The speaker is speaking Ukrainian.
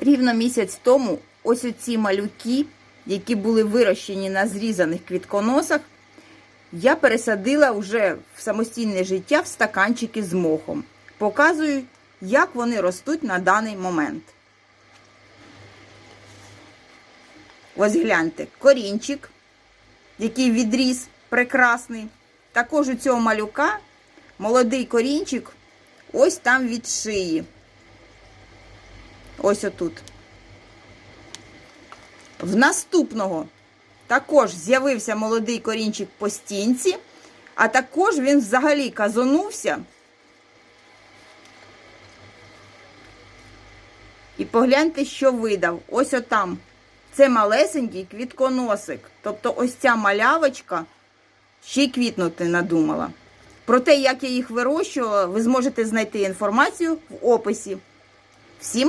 Рівно місяць тому ось оці малюки, які були вирощені на зрізаних квітконосах, я пересадила вже в самостійне життя в стаканчики з мохом. Показую, як вони ростуть на даний момент. Ось гляньте, корінчик, який відріс прекрасний. Також у цього малюка молодий корінчик ось там від шиї. Ось отут. В наступного також з'явився молодий корінчик по стінці, а також він взагалі казонувся. І погляньте, що видав. Ось отам. Це малесенький квітконосик. Тобто ось ця малявочка ще й квітнути надумала. Про те, як я їх вирощувала, ви зможете знайти інформацію в описі. Всім